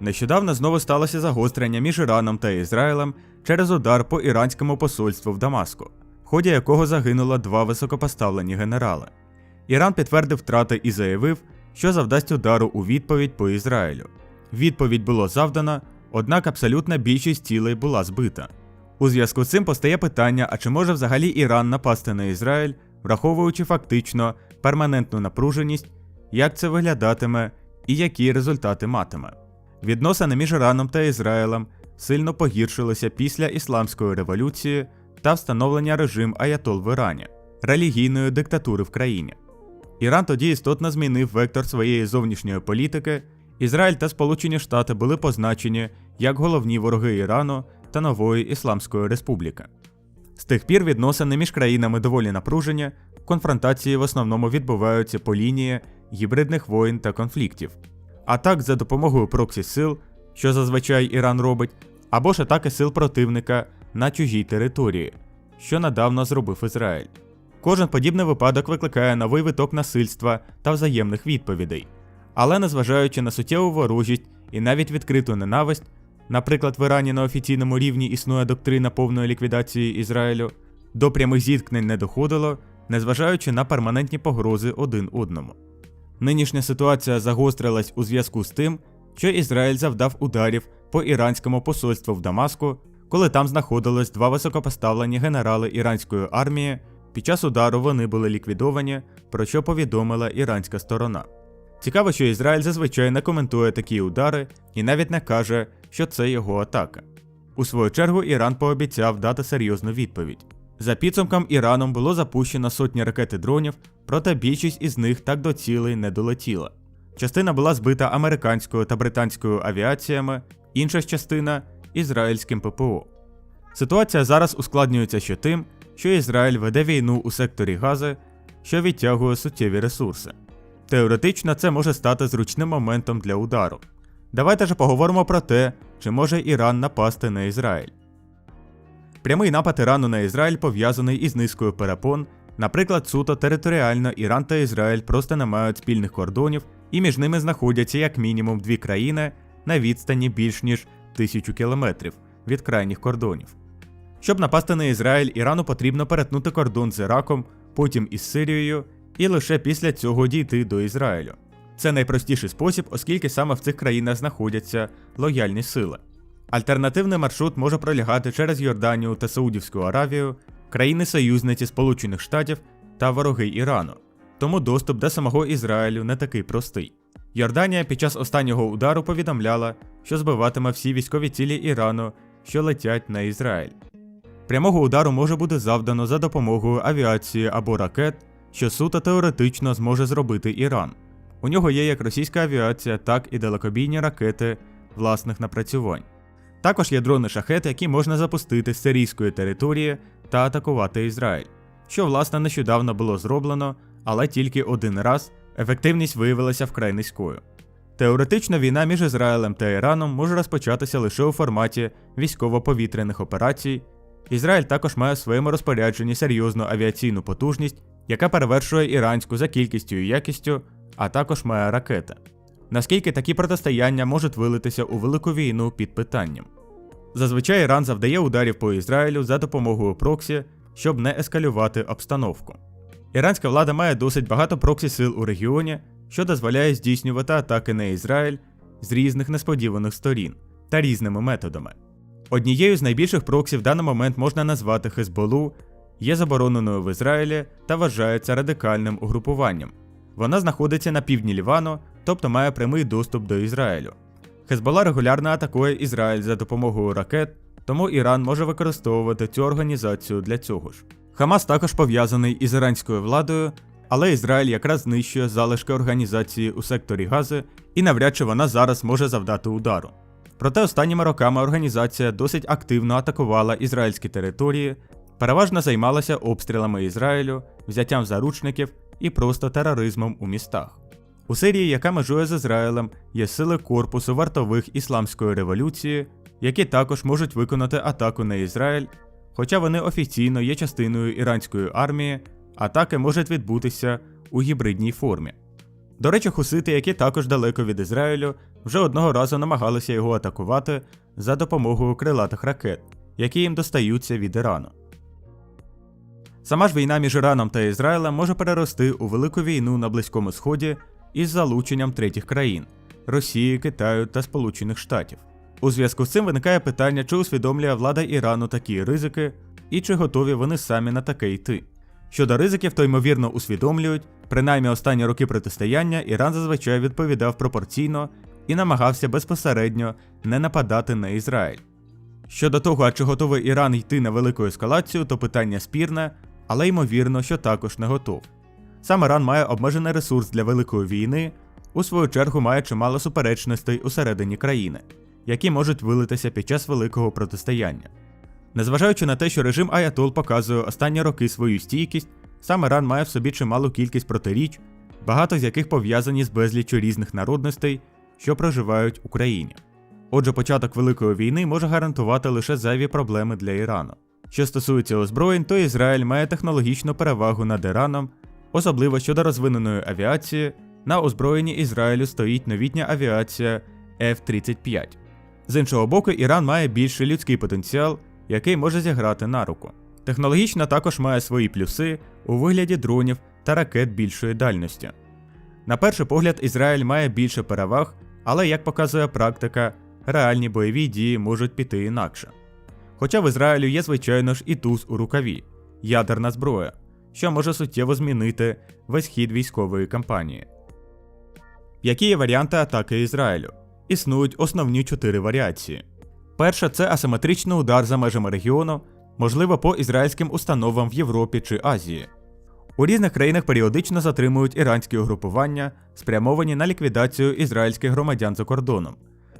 Нещодавно знову сталося загострення між Іраном та Ізраїлем через удар по іранському посольству в Дамаску, в ході якого загинуло два високопоставлені генерали. Іран підтвердив втрати і заявив, що завдасть удару у відповідь по Ізраїлю. Відповідь було завдано, однак абсолютна більшість цілей була збита. У зв'язку з цим постає питання: а чи може взагалі Іран напасти на Ізраїль, враховуючи фактично перманентну напруженість, як це виглядатиме і які результати матиме. Відносини між Іраном та Ізраїлем сильно погіршилися після Ісламської революції та встановлення режим Аятол в Ірані, релігійної диктатури в країні. Іран тоді істотно змінив вектор своєї зовнішньої політики. Ізраїль та Сполучені Штати були позначені як головні вороги Ірану та нової Ісламської республіки. З тих пір відносини між країнами доволі напружені, конфронтації в основному відбуваються по лінії гібридних воєн та конфліктів, атак за допомогою проксі сил, що зазвичай Іран робить, або ж атаки сил противника на чужій території, що недавно зробив Ізраїль. Кожен подібний випадок викликає новий виток насильства та взаємних відповідей. Але незважаючи на суттєву ворожість і навіть відкриту ненависть, наприклад, в Ірані на офіційному рівні існує доктрина повної ліквідації Ізраїлю, до прямих зіткнень не доходило, незважаючи на перманентні погрози один одному. Нинішня ситуація загострилась у зв'язку з тим, що Ізраїль завдав ударів по іранському посольству в Дамаску, коли там знаходились два високопоставлені генерали іранської армії. Під час удару вони були ліквідовані, про що повідомила іранська сторона. Цікаво, що Ізраїль зазвичай не коментує такі удари і навіть не каже, що це його атака. У свою чергу Іран пообіцяв дати серйозну відповідь. За підсумком Іраном було запущено сотні ракет і дронів, проте більшість із них так до цілей не долетіла. Частина була збита американською та британською авіаціями, інша частина ізраїльським ППО. Ситуація зараз ускладнюється ще тим, що Ізраїль веде війну у секторі Гази, що відтягує суттєві ресурси. Теоретично це може стати зручним моментом для удару. Давайте же поговоримо про те, чи може Іран напасти на Ізраїль. Прямий напад Ірану на Ізраїль пов'язаний із низкою перепон. Наприклад, суто територіально Іран та Ізраїль просто не мають спільних кордонів, і між ними знаходяться як мінімум дві країни на відстані більш ніж тисячу кілометрів від крайніх кордонів. Щоб напасти на Ізраїль, Ірану потрібно перетнути кордон з Іраком, потім із Сирією, і лише після цього дійти до Ізраїлю. Це найпростіший спосіб, оскільки саме в цих країнах знаходяться лояльні сили. Альтернативний маршрут може пролягати через Йорданію та Саудівську Аравію, країни-союзниці Сполучених Штатів та вороги Ірану. Тому доступ до самого Ізраїлю не такий простий. Йорданія під час останнього удару повідомляла, що збиватиме всі військові цілі Ірану, що летять на Ізраїль. Прямого удару може бути завдано за допомогою авіації або ракет, що суто теоретично зможе зробити Іран. У нього є як російська авіація, так і далекобійні ракети власних напрацювань. Також є дрони шахет, які можна запустити з сирійської території та атакувати Ізраїль, що власне нещодавно було зроблено, але тільки один раз ефективність виявилася вкрай низькою. Теоретично війна між Ізраїлем та Іраном може розпочатися лише у форматі військово-повітряних операцій. Ізраїль також має в своєму розпорядженні серйозну авіаційну потужність, яка перевершує іранську за кількістю і якістю, а також має ракети. Наскільки такі протистояння можуть вилитися у велику війну під питанням? Зазвичай Іран завдає ударів по Ізраїлю за допомогою проксі, щоб не ескалювати обстановку. Іранська влада має досить багато проксі сил у регіоні, що дозволяє здійснювати атаки на Ізраїль з різних несподіваних сторін та різними методами. Однією з найбільших проксі в даний момент можна назвати Хезболу, є забороненою в Ізраїлі та вважається радикальним угрупуванням. Вона знаходиться на півдні Лівану, тобто має прямий доступ до Ізраїлю. Хезбола регулярно атакує Ізраїль за допомогою ракет, тому Іран може використовувати цю організацію для цього ж. Хамас також пов'язаний із іранською владою, але Ізраїль якраз знищує залишки організації у секторі Гази, і навряд чи вона зараз може завдати удару. Проте останніми роками організація досить активно атакувала ізраїльські території, переважно займалася обстрілами Ізраїлю, взяттям заручників і просто тероризмом у містах. У Сирії, яка межує з Ізраїлем, є сили корпусу вартових ісламської революції, які також можуть виконати атаку на Ізраїль, хоча вони офіційно є частиною іранської армії, атаки можуть відбутися у гібридній формі. До речі, хусити, які також далеко від Ізраїлю, вже одного разу намагалися його атакувати за допомогою крилатих ракет, які їм достаються від Ірану. Сама ж війна між Іраном та Ізраїлем може перерости у велику війну на Близькому Сході із залученням третіх країн Росії, Китаю та Сполучених Штатів. У зв'язку з цим виникає питання, чи усвідомлює влада Ірану такі ризики, і чи готові вони самі на таке йти. Щодо ризиків, то ймовірно усвідомлюють, принаймні останні роки протистояння Іран зазвичай відповідав пропорційно і намагався безпосередньо не нападати на Ізраїль. Щодо того, а чи готовий Іран йти на велику ескалацію, то питання спірне, але ймовірно, що також не готов. Сам Іран має обмежений ресурс для великої війни, у свою чергу має чимало суперечностей усередині країни, які можуть вилитися під час великого протистояння. Незважаючи на те, що режим Аятол показує останні роки свою стійкість, сам Іран має в собі чималу кількість протиріч, багато з яких пов'язані з безліччю різних народностей, що проживають в Україні. Отже, початок Великої війни може гарантувати лише зайві проблеми для Ірану. Що стосується озброєнь, то Ізраїль має технологічну перевагу над Іраном, особливо щодо розвиненої авіації. На озброєнні Ізраїлю стоїть новітня авіація F-35. З іншого боку, Іран має більший людський потенціал, який може зіграти на руку. Технологічно також має свої плюси у вигляді дронів та ракет більшої дальності. На перший погляд, Ізраїль має більше переваг, але як показує практика, реальні бойові дії можуть піти інакше. Хоча в Ізраїлю є, звичайно ж, і туз у рукаві ядерна зброя, що може суттєво змінити весь хід військової кампанії. Які є варіанти атаки Ізраїлю? Існують основні чотири варіації. Перша це асиметричний удар за межами регіону, можливо, по ізраїльським установам в Європі чи Азії. У різних країнах періодично затримують іранські угрупування, спрямовані на ліквідацію ізраїльських громадян за кордоном,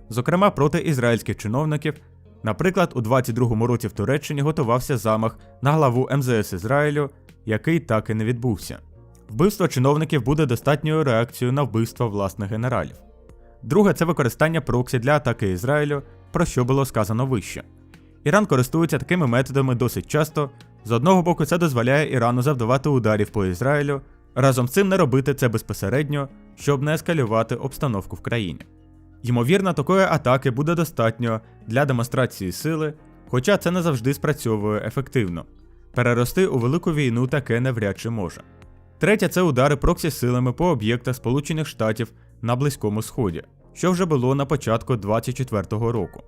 зокрема проти ізраїльських чиновників. Наприклад, у 22-му році в Туреччині готувався замах на главу МЗС Ізраїлю, який так і не відбувся. Вбивство чиновників буде достатньою реакцією на вбивство власних генералів. Друге це використання проксі для атаки Ізраїлю, про що було сказано вище. Іран користується такими методами досить часто. З одного боку, це дозволяє Ірану завдавати ударів по Ізраїлю, разом з цим не робити це безпосередньо, щоб не ескалювати обстановку в країні. Ймовірно, такої атаки буде достатньо для демонстрації сили, хоча це не завжди спрацьовує ефективно. Перерости у велику війну таке навряд чи може. Третє це удари проксі силами по об'єктах Сполучених Штатів на Близькому Сході, що вже було на початку 24-го року.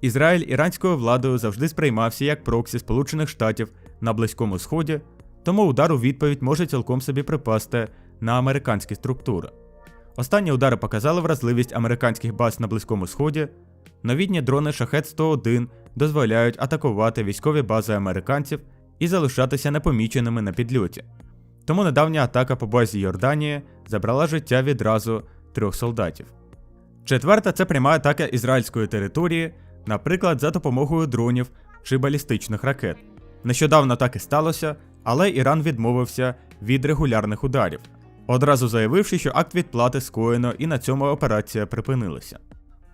Ізраїль іранською владою завжди сприймався як проксі Сполучених Штатів на Близькому Сході, тому удар у відповідь може цілком собі припасти на американські структури. Останні удари показали вразливість американських баз на Близькому Сході. Новітні дрони Шахет 101 дозволяють атакувати військові бази американців і залишатися непоміченими на підльоті. Тому недавня атака по базі Йорданії забрала життя відразу трьох солдатів. Четверта це пряма атака ізраїльської території, наприклад, за допомогою дронів чи балістичних ракет. Нещодавно так і сталося, але Іран відмовився від регулярних ударів, одразу заявивши, що акт відплати скоєно і на цьому операція припинилася.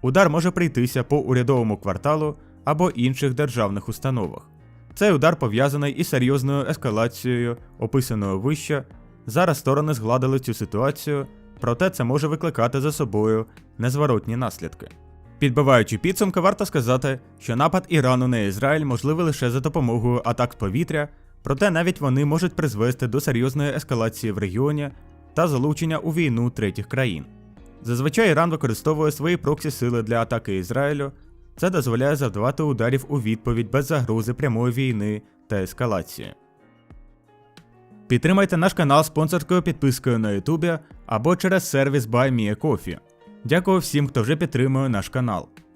Удар може прийтися по урядовому кварталу або інших державних установах. Цей удар пов'язаний із серйозною ескалацією, описаною вище. Зараз сторони згладили цю ситуацію, проте це може викликати за собою незворотні наслідки. Підбиваючи підсумки, варто сказати, що напад Ірану на Ізраїль можливий лише за допомогою атак з повітря, проте навіть вони можуть призвести до серйозної ескалації в регіоні та залучення у війну третіх країн. Зазвичай Іран використовує свої проксі сили для атаки Ізраїлю, це дозволяє завдавати ударів у відповідь без загрози прямої війни та ескалації. Підтримайте наш канал спонсорською підпискою на Ютубі або через сервіс BuyMeACoffee. Дякую всім, хто вже підтримує наш канал.